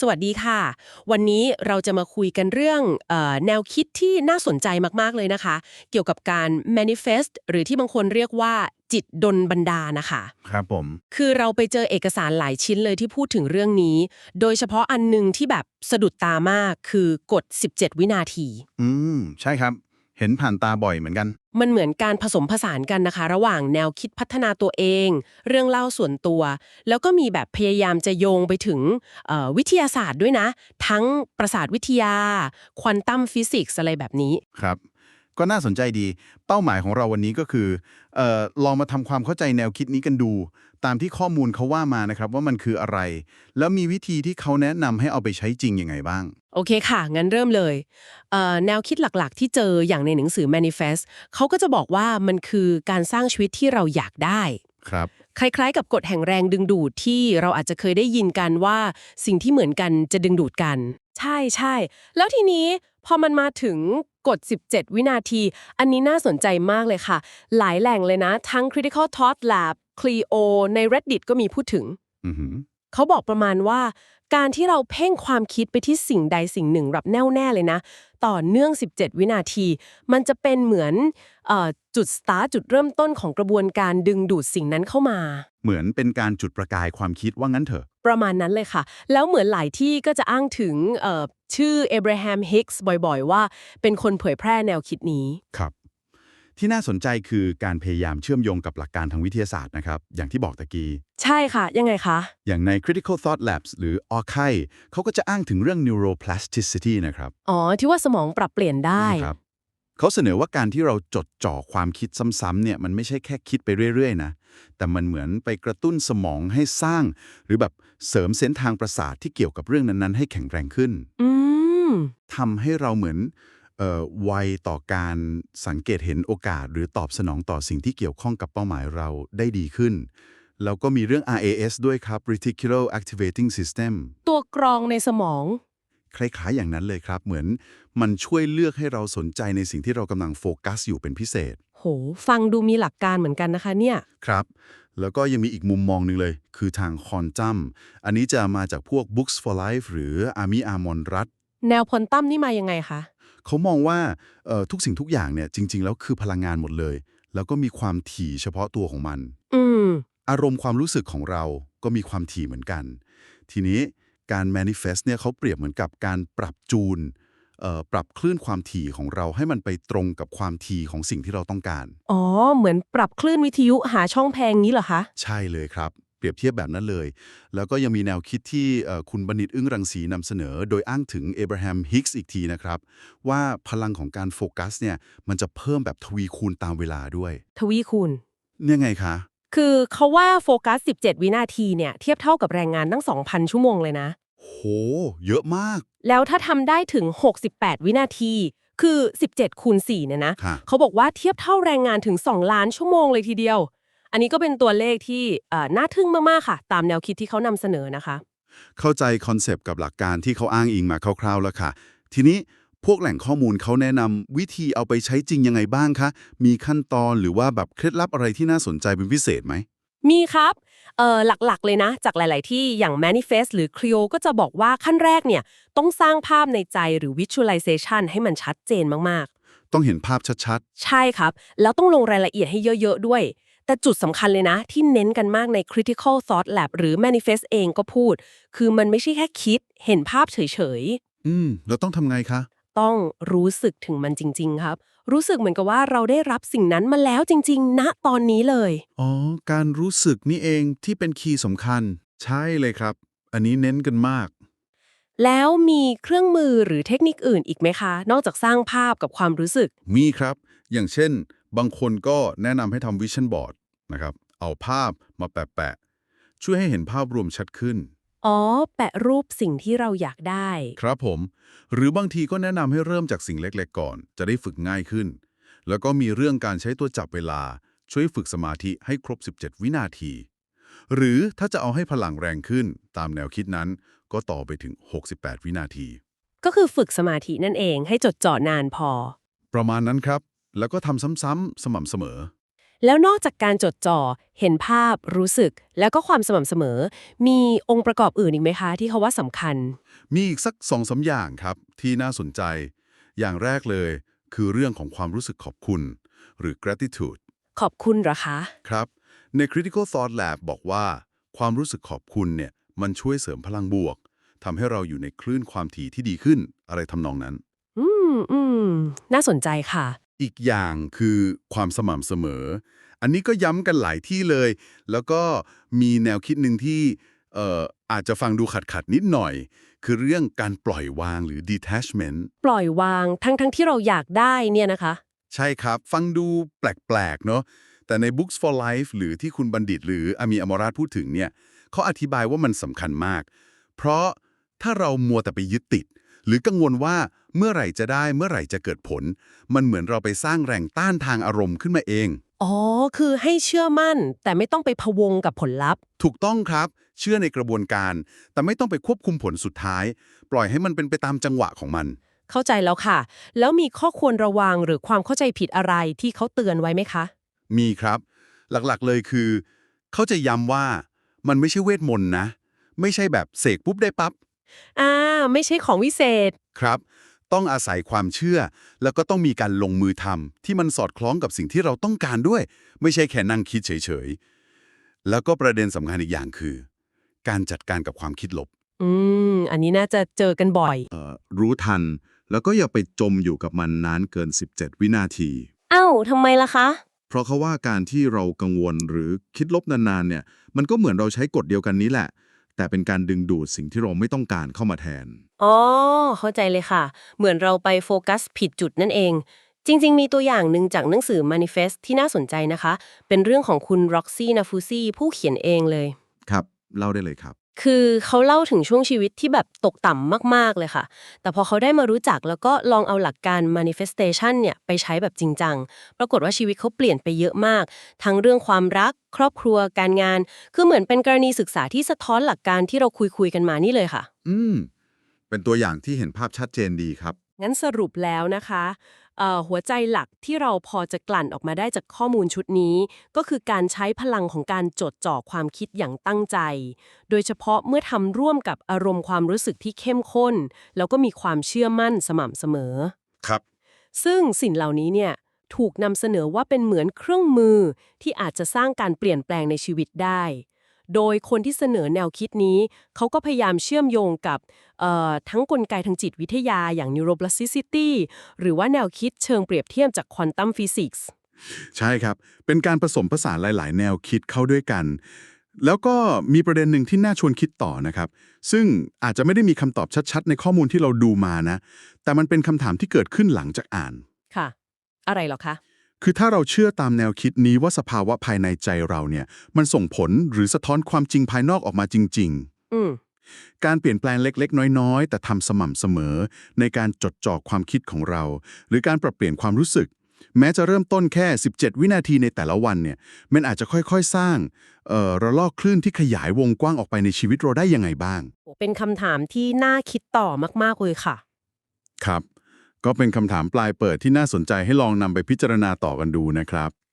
สวัสดีค่ะ วันนี้เราจะมาคุยกันเรื่องเออแนวคิดที่น่าสนใจมาก ๆ เลยนะคะ เกี่ยวกับการ manifest หรือที่บางคนเรียกว่าจิตดลบันดาลนะคะครับผม คือเราไปเจอเอกสารหลายชิ้นเลยที่พูดถึงเรื่องนี้ โดยเฉพาะอันหนึงที่แบบสะดุดตามากคือกฎ 17 วินาที อืม ใช่ครับ เห็นผ่านตาบ่อยเหมือนกัน มันเหมือนการผสมผสานกันนะคะ ระหว่างแนวคิดพัฒนาตัวเอง เรื่องเล่าส่วนตัว แล้วก็มีแบบพยายามจะโยงไปถึงเอ่อวิทยาศาสตร์ด้วยนะ ทั้งประสาทวิทยา ควอนตัมฟิสิกส์อะไรแบบนี้ ครับ ก็น่าสนใจดี เป้าหมายของเราวันนี้ก็คือเอ่อลองมาทำความเข้าใจแนวคิดนี้กันดู ตามที่ข้อมูลเขาว่ามานะครับว่ามันคืออะไร แล้วมีวิธีที่เขาแนะนำให้เอาไปใช้จริงยังไงบ้าง โอเคค่ะ งั้นเริ่มเลยเอ่อแนวคิดหลักๆ ที่เจออย่างในหนังสือ Manifest เขาก็จะบอกว่ามันคือการสร้างชีวิตที่เราอยากได้ครับคล้ายๆ กับกฎแห่งแรงดึงดูดที่เราอาจจะเคยได้ยินกันว่า สิ่งที่เหมือนกันจะดึงดูดกัน ใช่ใช่แล้วทีนี้ พอมันมาถึงกฎ17 วินาที อันนี้น่าสนใจมากเลยค่ะ หลายแหล่งเลยนะ ทั้ง Critical Thought Lab Clio ใน Reddit ก็มีพูดถึงอือหือเขาบอกประมาณว่า การที่เราเพ่งความคิดไปที่สิ่งใดสิ่งหนึ่งแบบแน่วแน่เลยนะ ต่อเนื่อง 17 วินาที มันจะเป็นเหมือนเออจุดสตาร์ทจุดเริ่มต้นของกระบวนการดึงดูดสิ่งนั้นเข้ามา เหมือนเป็นการจุดประกายความคิดว่างั้นเถอะ ประมาณนั้นเลยค่ะ แล้วเหมือนหลายที่ก็จะอ้างถึงเอ่อชื่อเอเบรแฮมฮิกส์บ่อยๆ ว่าเป็นคนเผยแพร่แนวคิดนี้ครับที่น่าสนใจคือการพยายามเชื่อมโยงกับหลักการทางวิทยาศาสตร์นะครับ อย่างที่บอกตะกี้ ใช่ค่ะ ยังไงคะ อย่างใน Critical Thought Labs หรือ o r c i เขาก็จะอ้างถึงเรื่อง neuroplasticity นะครับ อ๋อ ที่ว่าสมองปรับเปลี่ยนได้ครับเขาเสนอว่าการที่เราจดจ่อความคิดซ้ำๆเนี่ยมันไม่ใช่แค่คิดไปเรื่อยๆนะ แต่มันเหมือนไปกระตุ้นสมองให้สร้าง หรือแบบเสริมเส้นทางประสาทที่เกี่ยวกับเรื่องนั้นๆ ให้แข็งแรงขึ้นอืมทำให้เราเหมือนเอ่อไวต่อการสังเกตเห็นโอกาส หรือตอบสนองต่อสิ่งที่เกี่ยวข้องกับเป้าหมายเราได้ดีขึ้น แล้วก็มีเรื่อง RAS ด้วยครับ Reticular Activating System ตัวกรองในสมอง คล้ายๆอย่างนั้นเลยครับ เหมือนมันช่วยเลือกให้เราสนใจในสิ่งที่เรากำลังโฟกัสอยู่เป็นพิเศษ โห ฟังดูมีหลักการเหมือนกันนะคะเนี่ย ครับ แล้วก็ยังมีอีกมุมมองหนึ่งเลย คือทางคอนจัมอันนี้จะมาจากพวก Books for Life หรืออามิอามอนรัตแนวพลตั้มนี่มายังไงคะ เขามองว่าเอ่อทุกสิ่งทุกอย่างเนี่ยจริง ๆ แล้วคือพลังงานหมดเลย แล้วก็มีความถี่เฉพาะตัวของมัน อืม อารมณ์ความรู้สึกของเราก็มีความถี่เหมือนกัน ทีนี้การ manifest เนี่ยเขาเปรียบเหมือนกับการปรับจูนเอ่อปรับคลื่นความถี่ของเราให้มันไปตรงกับความถี่ของสิ่งที่เราต้องการ อ๋อ เหมือนปรับคลื่นวิทยุหาช่องแพงนี้เหรอคะ ใช่เลยครับ เปรียบเทียบแบบนั้นเลย แล้วก็ยังมีแนวคิดที่เอ่อคุณบัณฑิตอึ้งรังสีนำเสนอ โดยอ้างถึงเอ b บร a ฮมฮิกส์อีกทีนะครับ ว่าพลังของการโฟกัสเนี่ยมันจะเพิ่มแบบทวีคูณตามเวลาด้วย ทวีคูณเนี่ยไงคะ คือเขาว่าโฟกัส 17 วินาทีเนี่ยเทียบเท่ากับแรงงานตั้ง 2,000 ชั่วโมงเลยนะ โห เยอะมาก แล้วถ้าทำได้ถึง 68 วินาที คือ 17 คูณ 4 เนี่ยนะ ค่ะ เขาบอกว่าเทียบเท่าแรงงานถึง 2 ล้านชั่วโมงเลยทีเดียว อันนี้ก็เป็นตัวเลขที่เอ่อน่าทึ่งมาก ๆ ค่ะ ตามแนวคิดที่เขานำเสนอนะคะ เข้าใจคอนเซปต์กับหลักการที่เขาอ้างอิงมาคร่าวๆแล้วค่ะ ทีนี้ พวกแหล่งข้อมูลเขาแนะนำวิธีเอาไปใช้จริงยังไงบ้างคะ มีขั้นตอนหรือว่าแบบเคล็ดลับอะไรที่น่าสนใจเป็นพิเศษไหม มีครับเอ่อหลักๆ เลยนะ จากหลาย ๆ ที่อย่าง Manifest หรือ Clio ก็จะบอกว่าขั้นแรกเนี่ย ต้องสร้างภาพในใจหรือ Visualization ให้มันชัดเจนมากต้องเห็นภาพชัดๆ ใช่ครับ แล้วต้องลงรายละเอียดให้เยอะ ๆ ด้วย แต่จุดสำคัญเลยนะ ที่เน้นกันมากใน Critical Thought Lab หรือ Manifest เองก็พูด คือมันไม่ใช่แค่คิด เห็นภาพเฉย ๆ อืม แล้วต้องทำไงคะๆ ต้องรู้สึกถึงมันจริง ๆ ครับ รู้สึกเหมือนกับว่าเราได้รับสิ่งนั้นมาแล้วจริง ๆ ณตอนนี้เลย อ๋อ การรู้สึกนี่เองที่เป็นคีย์สำคัญ ใช่เลยครับ อันนี้เน้นกันมาก แล้วมีเครื่องมือหรือเทคนิคอื่นอีกไหมคะ นอกจากสร้างภาพกับความรู้สึก มีครับ อย่างเช่น บางคนก็แนะนำให้ทำวิชั่นบอร์ดนะครับ เอาภาพมาแปะๆช่วยให้เห็นภาพรวมชัดขึ้น อ๋อ แปะรูปสิ่งที่เราอยากได้ ครับผม หรือบางทีก็แนะนำให้เริ่มจากสิ่งเล็กๆก่อน จะได้ฝึกง่ายขึ้น แล้วก็มีเรื่องการใช้ตัวจับเวลา ช่วยฝึกสมาธิให้ครบ 17 วินาที หรือถ้าจะเอาให้พลังแรงขึ้น ตามแนวคิดนั้น ก็ต่อไปถึง 68 วินาที ก็คือฝึกสมาธินั่นเองให้จดจ่อนานพอ ประมาณนั้นครับ แล้วก็ทำซ้ำๆสม่ำเสมอ แล้วนอกจากการจดจ่อ เห็นภาพ รู้สึก แล้วก็ความสม่ำเสมอ มีองค์ประกอบอื่นอีกไหมคะ ที่เขาว่าสำคัญ มีอีกสักสองสาอย่างครับ ที่น่าสนใจ อย่างแรกเลย คือเรื่องของความรู้สึกขอบคุณ หรือ gratitude ขอบคุณเหรอคะ ครับ ใน Critical Thought Lab บอกว่า ความรู้สึกขอบคุณเนี่ย มันช่วยเสริมพลังบวกทำให้เราอยู่ในคลื่นความถี่ที่ดีขึ้น อะไรทำนองนั้น อืมอืมน่าสนใจค่ะ อีกอย่างคือความสม่ำเสมอ อันนี้ก็ย้ำกันหลายที่เลย แล้วก็มีแนวคิดหนึ่งที่เอ่ออาจจะฟังดูขัดขัดๆนิดหน่อย คือเรื่องการปล่อยวางหรือ detachment ปล่อยวางทั้งทั้งที่เราอยากได้เนี่ยนะคะ ใช่ครับ ฟังดูแปลก ๆ เนาะแต่ใน Books for Life หรือที่คุณบัณฑิตหรืออามีอมราชพูดถึงเนี่ยเขาอธิบายว่ามันสำคัญมาก เพราะถ้าเรามัวแต่ไปยึดติด หรือกังวลว่า เมื่อไหร่จะได้เมื่อไหร่จะเกิดผล มันเหมือนเราไปสร้างแรงต้านทางอารมณ์ขึ้นมาเอง อ๋อ คือให้เชื่อมั่น แต่ไม่ต้องไปพะวงกับผลลัพธ์ ถูกต้องครับ เชื่อในกระบวนการ แต่ไม่ต้องไปควบคุมผลสุดท้าย ปล่อยให้มันเป็นไปตามจังหวะของมัน เข้าใจแล้วค่ะ แล้วมีข้อควรระวังหรือความเข้าใจผิดอะไรที่เขาเตือนไว้ไหมคะ มีครับ หลักๆเลยคือ เขาจะย้ำว่ามันไม่ใช่เวทมนต์นะ ไม่ใช่แบบเสกปุ๊บได้ปั๊บอ่า ไม่ใช่ของวิเศษ ครับ ต้องอาศัยความเชื่อ แล้วก็ต้องมีการลงมือทำที่มันสอดคล้องกับสิ่งที่เราต้องการด้วย ไม่ใช่แค่นั่งคิดเฉยๆ แล้วก็ประเด็นสำคัญอีกอย่างคือ การจัดการกับความคิดลบ อืม อันนี้น่าจะเจอกันบ่อย เอ่อรู้ทัน แล้วก็อย่าไปจมอยู่กับมันนานเกิน 17 วินาที เอ้าทำไมล่ะคะ เพราะเขาว่าการที่เรากังวลหรือคิดลบนานๆเนี่ย มันก็เหมือนเราใช้กฎเดียวกันนี้แหละ แต่เป็นการดึงดูดสิ่งที่เราไม่ต้องการเข้ามาแทน อ๋อ เข้าใจเลยค่ะ เหมือนเราไปโฟกัสผิดจุดนั่นเอง จริง ๆ มีตัวอย่างหนึ่งจากหนังสือ Manifest ที่น่าสนใจนะคะ เป็นเรื่องของคุณ Roxy Nafusi ผู้เขียนเองเลย ครับ เล่าได้เลยครับ คือเขาเล่าถึงช่วงชีวิตที่แบบตกต่ำมากๆเลยค่ะ แต่พอเขาได้มารู้จักแล้วก็ลองเอาหลักการ manifestation เนี่ยไปใช้แบบจริงจัง ปรากฏว่าชีวิตเขาเปลี่ยนไปเยอะมาก ทั้งเรื่องความรัก ครอบครัว การงาน คือเหมือนเป็นกรณีศึกษาที่สะท้อนหลักการที่เราคุยคุยๆกันมานี่เลยค่ะ อืม เป็นตัวอย่างที่เห็นภาพชัดเจนดีครับ งั้นสรุปแล้วนะคะเอ่อ หัวใจหลักที่เราพอจะกลั่นออกมาได้จากข้อมูลชุดนี้ ก็คือการใช้พลังของการจดจ่อความคิดอย่างตั้งใจ โดยเฉพาะเมื่อทำร่วมกับอารมณ์ความรู้สึกที่เข้มข้น แล้วก็มีความเชื่อมั่นสม่ำเสมอ ครับ ซึ่งสิ่งเหล่านี้เนี่ยถูกนำเสนอว่าเป็นเหมือนเครื่องมือที่อาจจะสร้างการเปลี่ยนแปลงในชีวิตได้ โดยคนที่เสนอแนวคิดนี้ เขาก็พยายามเชื่อมโยงกับเอ่อทั้งกลไกทางจิตวิทยาอย่าง neuroplasticity หรือว่าแนวคิดเชิงเปรียบเทียบจาก quantum physics ใช่ครับ เป็นการผสมผสานหลาย ๆ แนวคิดเข้าด้วยกัน แล้วก็มีประเด็นหนึ่งที่น่าชวนคิดต่อนะครับ ซึ่งอาจจะไม่ได้มีคำตอบชัด ๆ ในข้อมูลที่เราดูมานะ แต่มันเป็นคำถามที่เกิดขึ้นหลังจากอ่าน ค่ะ อะไรเหรอคะ คือถ้าเราเชื่อตามแนวคิดนี้ว่าสภาวะภายในใจเราเนี่ย มันส่งผลหรือสะท้อนความจริงภายนอกออกมาจริง ๆ อืมการเปลี่ยนแปลงเล็ก ๆ น้อย ๆ แต่ทำสม่ำเสมอ ในการจดจ่อความคิดของเรา หรือการปรับเปลี่ยนความรู้สึก แม้จะเริ่มต้นแค่ 17 วินาทีในแต่ละวันเนี่ย มันอาจจะค่อยๆ สร้างเอ่อระลอกคลื่นที่ขยายวงกว้างออกไปในชีวิตเราได้ยังไงบ้าง เป็นคำถามที่น่าคิดต่อมากๆเลยค่ะ ครับ ก็เป็นคำถามปลายเปิดที่น่าสนใจให้ลองนำไปพิจารณาต่อกันดูนะครับ